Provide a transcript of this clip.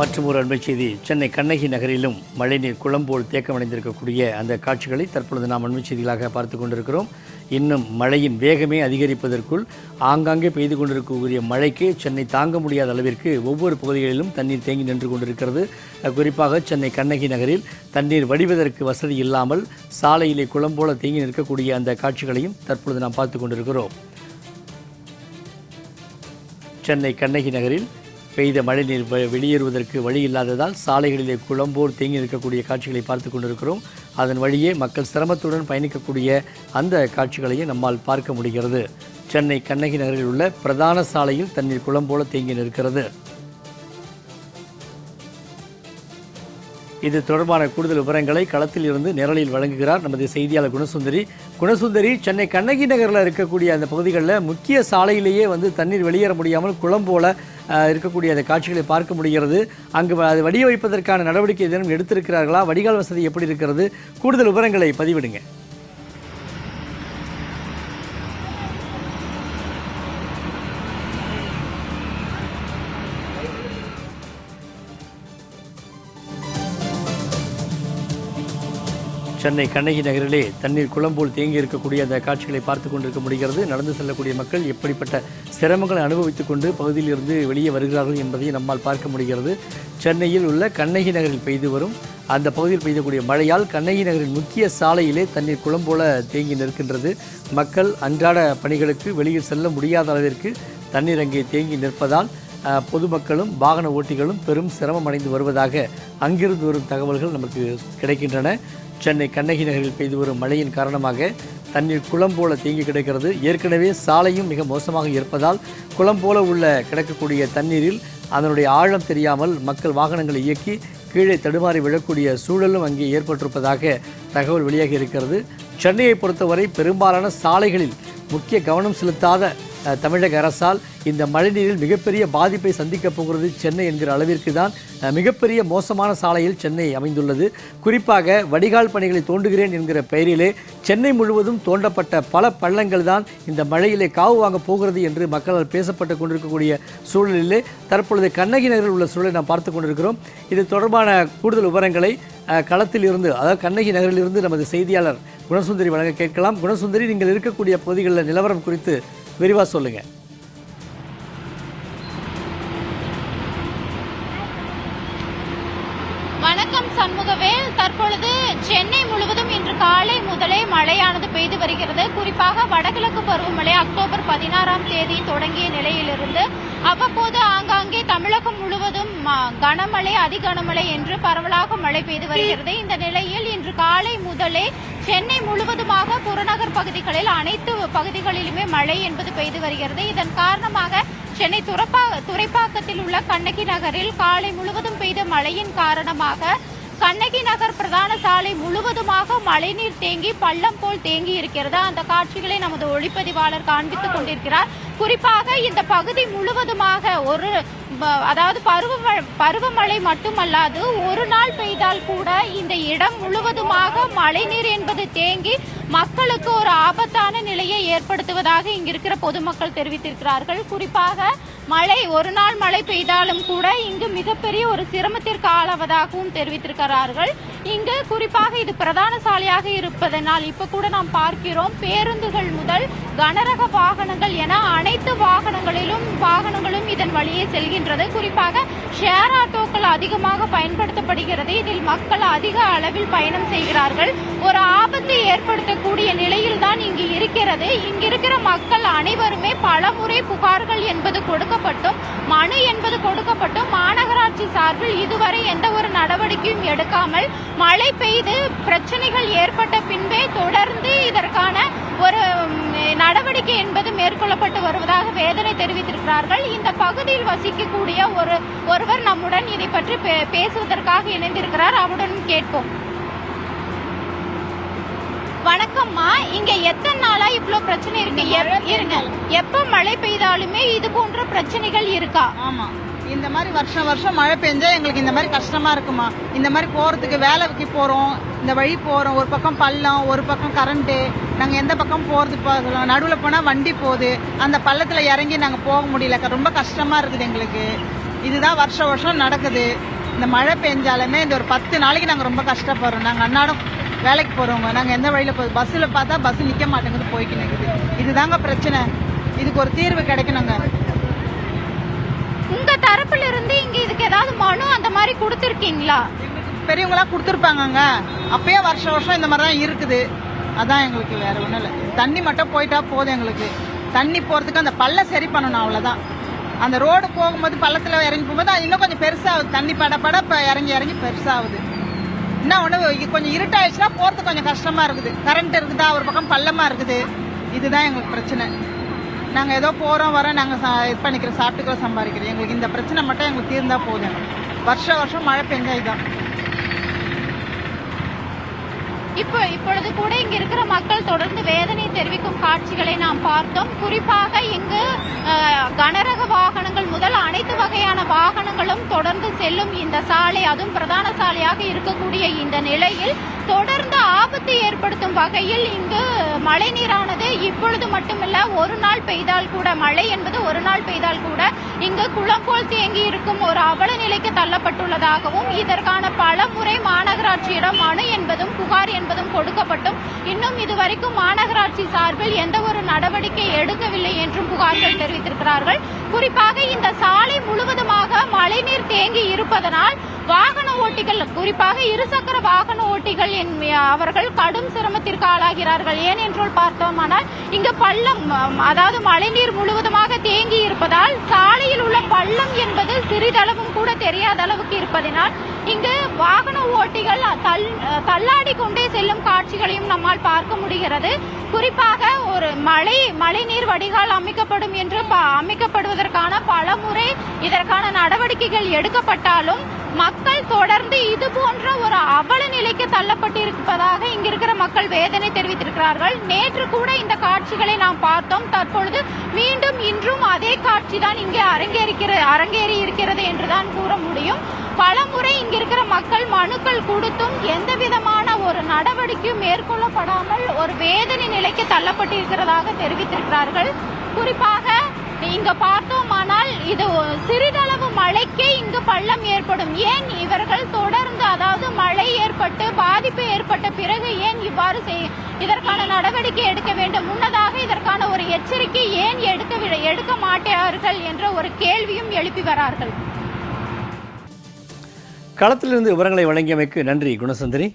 மற்றும் ஒரு அண்மை செய்தி. சென்னை கண்ணகி நகரிலும் மழைநீர் குளம்போல் தேக்கமடைந்திருக்கக்கூடிய அந்த காட்சிகளை தற்பொழுது நாம் அண்மை செய்திகளாக பார்த்து கொண்டிருக்கிறோம். இன்னும் மழையின் வேகமே அதிகரிப்பதற்குள் ஆங்காங்கே பெய்து கொண்டிருக்கக்கூடிய மழைக்கு சென்னை தாங்க முடியாத அளவிற்கு ஒவ்வொரு பகுதிகளிலும் தண்ணீர் தேங்கி நின்று கொண்டிருக்கிறது. குறிப்பாக சென்னை கண்ணகி நகரில் தண்ணீர் வடிவதற்கு வசதி இல்லாமல் சாலையிலே குளம்போல தேங்கி நிற்கக்கூடிய அந்த காட்சிகளையும் தற்பொழுது நாம் பார்த்து கொண்டிருக்கிறோம். சென்னை கண்ணகி நகரில் பெய்த மழைநீர் வெ- வெளியேறுவதற்கு வழி இல்லாததால் சாலைகளிலே குளம்போல் தேங்கி இருக்கக்கூடிய காட்சிகளை பார்த்து கொண்டிருக்கிறோம். அதன் வழியே மக்கள் சிரமத்துடன் பயணிக்கக்கூடிய அந்த காட்சிகளையும் நம்மால் பார்க்க முடிகிறது. சென்னை கண்ணகி நகரில் உள்ள பிரதான சாலையில் தண்ணீர் குளம்போல தேங்கி நிற்கிறது. இது தொடர்பான கூடுதல் விவரங்களை களத்தில் இருந்து நேரலில் வழங்குகிறார் நமது செய்தியாளர் குணசுந்தரி. குணசுந்தரி சென்னை கண்ணகி நகரில் இருக்கக்கூடிய அந்த பகுதிகளில் முக்கிய சாலையிலேயே வந்து தண்ணீர் வெளியேற முடியாமல் குளம் போல இருக்கக்கூடிய அந்த காட்சிகளை பார்க்க முடிகிறது. அங்கு அது வடிய வைப்பதற்கான நடவடிக்கை ஏதேனும் எடுத்திருக்கிறார்களா? வடிகால் வசதி எப்படி இருக்கிறது? கூடுதல் விவரங்களை பதிவிடுங்க. சென்னை கண்ணகி நகரிலே தண்ணீர் குளம்போல் தேங்கி இருக்கக்கூடிய அந்த காட்சிகளை பார்த்து கொண்டிருக்க முடிகிறது. நடந்து செல்லக்கூடிய மக்கள் எப்படிப்பட்ட சிரமங்களை அனுபவித்துக் கொண்டு பகுதியிலிருந்து வெளியே வருகிறார்கள் என்பதை நம்மால் பார்க்க முடிகிறது. சென்னையில் உள்ள கண்ணகி நகரில் பெய்து வரும் அந்த பகுதியில் பெய்யக்கூடிய மழையால் கண்ணகி நகரின் முக்கிய சாலையிலே தண்ணீர் குளம்போல தேங்கி நிற்கின்றது. மக்கள் அன்றாட பணிகளுக்கு வெளியில் செல்ல முடியாத அளவிற்கு தண்ணீர் அங்கே தேங்கி நிற்பதால் பொதுமக்களும் வாகன ஓட்டிகளும் பெரும் சிரமம் அடைந்து வருவதாக அங்கிருந்து வரும் தகவல்கள் நமக்கு கிடைக்கின்றன. சென்னை கண்ணகி நகரில் பெய்து வரும் மழையின் காரணமாக தண்ணீர் குளம் போல தேங்கி கிடக்கிறது. ஏற்கனவே சாலையும் மிக மோசமாக இருப்பதால் குளம் போல உள்ள கிடக்கக்கூடிய தண்ணீரில் அதனுடைய ஆழம் தெரியாமல் மக்கள் வாகனங்களை இயக்கி கீழே தடுமாறி விழக்கூடிய சூழலும் அங்கே ஏற்பட்டிருப்பதாக தகவல் வெளியாகி இருக்கிறது. சென்னையை பொறுத்தவரை பெரும்பாலான சாலைகளில் முக்கிய கவனம் செலுத்தாத தமிழக அரசால் இந்த மழைநீரில் மிகப்பெரிய பாதிப்பை சந்திக்கப் போகிறது சென்னை என்கிற அளவிற்கு தான். மிகப்பெரிய மோசமான சாலையில் சென்னை அமைந்துள்ளது. குறிப்பாக வடிகால் பணிகளை தோண்டுகிறேன் என்கிற பெயரிலே சென்னை முழுவதும் தோண்டப்பட்ட பல பள்ளங்கள் தான் இந்த மழையிலே காவு வாங்க போகிறது என்று மக்களால் பேசப்பட்டு கொண்டிருக்கக்கூடிய சூழலிலே தற்பொழுது கண்ணகி நகரில் உள்ள சூழலை நாம் பார்த்து கொண்டிருக்கிறோம். இது தொடர்பான கூடுதல் விவரங்களை களத்தில் இருந்து அதாவது கண்ணகி நகரிலிருந்து நமது செய்தியாளர் குணசுந்தரி வழங்க கேட்கலாம். குணசுந்தரி நீங்கள் இருக்கக்கூடிய பகுதிகளில் நிலவரம் குறித்து விரிவாக சொல்லுங்கள் காலை முதலே மழையானது பெய்து வருகிறது. குறிப்பாக வடகிழக்கு பருவமழை அக்டோபர் பதினாறாம் தேதி தொடங்கிய நிலையிலிருந்து அவ்வப்போது ஆங்காங்கே தமிழகம் முழுவதும் ம- கனமழை அதிகனமழை என்று பரவலாக மழை பெய்து வருகிறது. இந்த நிலையில் இன்று காலை முதலே சென்னை முழுவதுமாக புறநகர் பகுதிகளில் அனைத்து பகுதிகளிலுமே மழை என்பது பெய்து வருகிறது. இதன் காரணமாக சென்னை துறப்பா துறைப்பாக்கத்தில் உள்ள கண்ணகி நகரில் காலை முழுவதும் பெய்த மழையின் காரணமாக கண்ணகி நகர் பிரதான சாலை முழுவதுமாக மழைநீர் தேங்கி பள்ளம் போல் தேங்கி இருக்கிறது. அந்த காட்சிகளை நமது ஒளிப்பதிவாளர் காண்பித்துக் கொண்டிருக்கிறார். குறிப்பாக இந்த பகுதி முழுவதுமாக ஒரு அதாவது பருவ பருவமழை மட்டுமல்லாது ஒரு நாள் பெய்தால் கூட இந்த இடம் முழுவதுமாக மழைநீர் என்பது தேங்கி மக்களுக்கு ஒரு ஆபத்தான ஏற்படுத்துவதாக இங்கிருக்கிற பொதுமக்கள் தெரிவித்திருக்கிறார்கள். குறிப்பாக மழை ஒரு நாள் மழை பெய்தாலும் கூட இங்கு மிகப்பெரிய ஒரு சிரமத்திற்கு ஆளாவதாகவும் தெரிவித்திருக்கிறார்கள். இங்கு குறிப்பாக இது பிரதான சாலையாக இருப்பதனால் இப்ப கூட நாம் பார்க்கிறோம் பேருந்துகள் முதல் கனரக வாகனங்கள் என அனைத்து வாகனங்களிலும் வாகனங்களும் இதன் வழியே செல்கின்றது. குறிப்பாக ஷேர் ஆட்டோக்கள் அதிகமாக பயன்படுத்தப்படுகிறது. இதில் மக்கள் அதிக அளவில் பயணம் செய்கிறார்கள். ஒரு ஆபத்தை ஏற்படுத்தக்கூடிய நிலையில் தான் இங்கு இருக்கிறது. இங்கிருக்கிற மக்கள் அனைவருமே பலமுறை புகார்கள் என்பது கொடுக்கப்பட்டும் மனு என்பது கொடுக்கப்பட்டும் மாநகராட்சி சார்பில் இதுவரை எந்த ஒரு நடவடிக்கையும் எடுக்காமல் மழை பெய்து பிரச்சனைகள் ஏற்பட்ட பின்பே தொடர்ந்து இதற்கான ஒரு நடவடிக்கை என்பது மேற்கொள்ளப்பட்டு வருவதாக வேதனை தெரிவித்திருக்கிறார்கள். இந்த பகுதியில் வசிக்கக்கூடிய ஒரு ஒருவர் நம்முடன் இதை பற்றி பேசுவதற்காக இணைந்திருக்கிறார். அவருடன் கேட்போம். வணக்கம்மா. இங்க எத்தனை இருக்கு. இருங்க. எப்ப மழை பெய்தாலுமே இது போன்ற பிரச்சனைகள் இருக்கா? ஆமா. இந்த மாதிரி வருஷம் வருஷம் மழை பெஞ்சா எங்களுக்கு இந்த மாதிரி கஷ்டமா இருக்குமா? இந்த மாதிரி போறதுக்கு வேலைக்கு போறோம். இந்த வழி போறோம். ஒரு பக்கம் பள்ளம் ஒரு பக்கம் கரண்ட்டு. நாங்க எந்த பக்கம் போறது நடுவுல போனா வண்டி போகுது. அந்த பள்ளத்துல இறங்கி நாங்க போக முடியல. ரொம்ப கஷ்டமா இருக்குது எங்களுக்கு. இதுதான் வருஷம் வருஷம் நடக்குது. இந்த மழை பெஞ்சாலுமே இந்த ஒரு பத்து நாளைக்கு நாங்கள் ரொம்ப கஷ்டப்படுறோம். நாங்கள் அன்னாடம் வேலைக்கு போகிறவங்க நாங்கள் எந்த வழியில் போய் பஸ்ஸில் பார்த்தா பஸ் நிற்க மாட்டேங்குது போய்க்கு நிற்குது இதுதாங்க பிரச்சனை. இதுக்கு ஒரு தீர்வு கிடைக்கணுங்க. உங்க தரப்புல இருந்து இங்க இதுக்கு ஏதாவது மனு அந்த மாதிரி கொடுத்துருக்கீங்களா? பெரியவங்களா கொடுத்துருப்பாங்கங்க. அப்பயே வருஷம் வருஷம் இந்த மாதிரி தான் இருக்குது. அதான் எங்களுக்கு வேற ஒன்றும் இல்லை. தண்ணி மட்டும் போயிட்டா போதும் எங்களுக்கு. தண்ணி போகிறதுக்கு அந்த பள்ளம் சரி பண்ணணும் அவ்வளோதான் அந்த ரோடு போகும்போது பள்ளத்தில் இறங்கி போகும்போது அது இன்னும் கொஞ்சம் பெருசாகுது. தண்ணி பட பட இப்போ இறங்கி இறங்கி பெருசாகுது. என்ன ஒன்று கொஞ்சம் இருட்டாயிடுச்சுன்னா போகிறது கொஞ்சம் கஷ்டமாக இருக்குது. கரண்ட் இருக்குதா ஒரு பக்கம் பள்ளமாக இருக்குது. இதுதான் எங்களுக்கு பிரச்சனை. நாங்கள் ஏதோ போகிறோம் வரோம் நாங்கள் இது பண்ணிக்கிறோம் சாப்பிட்டுக்கிறோம் சம்பாதிக்கிறோம். எங்களுக்கு இந்த பிரச்சனை மட்டும் எங்களுக்கு தீர்ந்தால் போதும். வருஷம் வருஷம் மழை பெஞ்சா இதுதான் இப்போ இப்பொழுது கூட இங்க இருக்கிற மக்கள் தொடர்ந்து வேதனை தெரிவிக்கும் காட்சிகளை நாம் பார்த்தோம். குறிப்பாக இங்கு கனரக வாகன வாகனங்கள் முதல் அனைத்து வகையான வாகனங்களும் தொடர்ந்து செல்லும் இந்த சாலை அதுவும் பிரதான சாலையாக இருக்கக்கூடிய இந்த நிலையில் தொடர்ந்து ஆபத்து ஏற்படுத்தும் வகையில் இங்கு மழை நீரானது இப்பொழுது மட்டுமல்ல ஒரு நாள் பெய்தால் கூட மழை என்பது ஒரு நாள் பெய்தால் கூட இங்கு குளம் போல் தேங்கி இருக்கும் ஒரு அவல நிலைக்கு தள்ளப்பட்டுள்ளதாகவும் இதற்கான பல முறை மாநகராட்சியிடம் மனு என்பதும் புகார் என்பதும் கொடுக்கப்பட்டும். இன்னும் இதுவரைக்கும் மாநகராட்சி சார்பில் எந்த ஒரு நடவடிக்கை எடுக்கவில்லை என்றும் புகார்கள் தெரிவித்திருக்கிறார்கள். குறிப்பாக இந்த சாலை முழுவதுமாக மழைநீர் தேங்கி இருப்பதனால் வாகன ஓட்டிகள் குறிப்பாக இருசக்கர வாகன ஓட்டிகள் என் அவர்கள் கடும் சிரமத்திற்கு ஆளாகிறார்கள். ஏனென்றால் பார்த்தோமானால் இங்கு பள்ளம் அதாவது மழைநீர் முழுவதுமாக தேங்கி இருப்பதால் சாலையில் உள்ள பள்ளம் என்பது சிறிதளவும் கூட தெரியாத அளவுக்கு இருப்பதனால் இங்கு வாகன ஓட்டிகள் தள் தள்ளாடி கொண்டே செல்லும் காட்சிகளையும் நம்மால் பார்க்க முடிகிறது. குறிப்பாக ஒரு மழை மழைநீர் வடிகால் அமைக்கப்படும் என்று அமைக்கப்படுவதற்கான பல முறை இதற்கான நடவடிக்கைகள் எடுக்கப்பட்டாலும் மக்கள் தொடர்ந்து இது போன்ற ஒரு அவல நிலைக்கு தள்ளப்பட்டிருப்பதாக இங்கிருக்கிற மக்கள் வேதனை தெரிவித்திருக்கிறார்கள். நேற்று கூட இந்த காட்சிகளை நாம் பார்த்தோம். தற்பொழுது மீண்டும் இன்றும் அதே காட்சி தான் இங்கே அரங்கேறிக்கிற அரங்கேறி இருக்கிறது என்றுதான் கூற முடியும். பலமுறை இங்க இருக்கிற மக்கள் மனுக்கள் கொடுத்தும் எந்த விதமான ஒரு நடவடிக்கையும் மேற்கொள்ளப்படாமல் ஒரு வேதனை நிலைக்கு தள்ளப்பட்டிருக்கிறதாக தெரிவித்திருக்கிறார்கள். குறிப்பாக இங்க பார்த்தோமானால் இது சிறிதளவு மழைக்கே இங்கு பள்ளம் ஏற்படும். ஏன் இவர்கள் தொடர்ந்து அதாவது மழை ஏற்பட்டு பாதிப்பு ஏற்பட்ட பிறகு ஏன் இவ்வாறு செய் இதற்கான நடவடிக்கை எடுக்க வேண்டும்? முன்னதாக இதற்கான ஒரு எச்சரிக்கை ஏன் எடுக்க எடுக்க மாட்டார்கள் என்ற ஒரு கேள்வியும் எழுப்பி வரார்கள். களத்திலிருந்து விவரங்களை வழங்கியமைக்கு நன்றி குணசுந்தரி.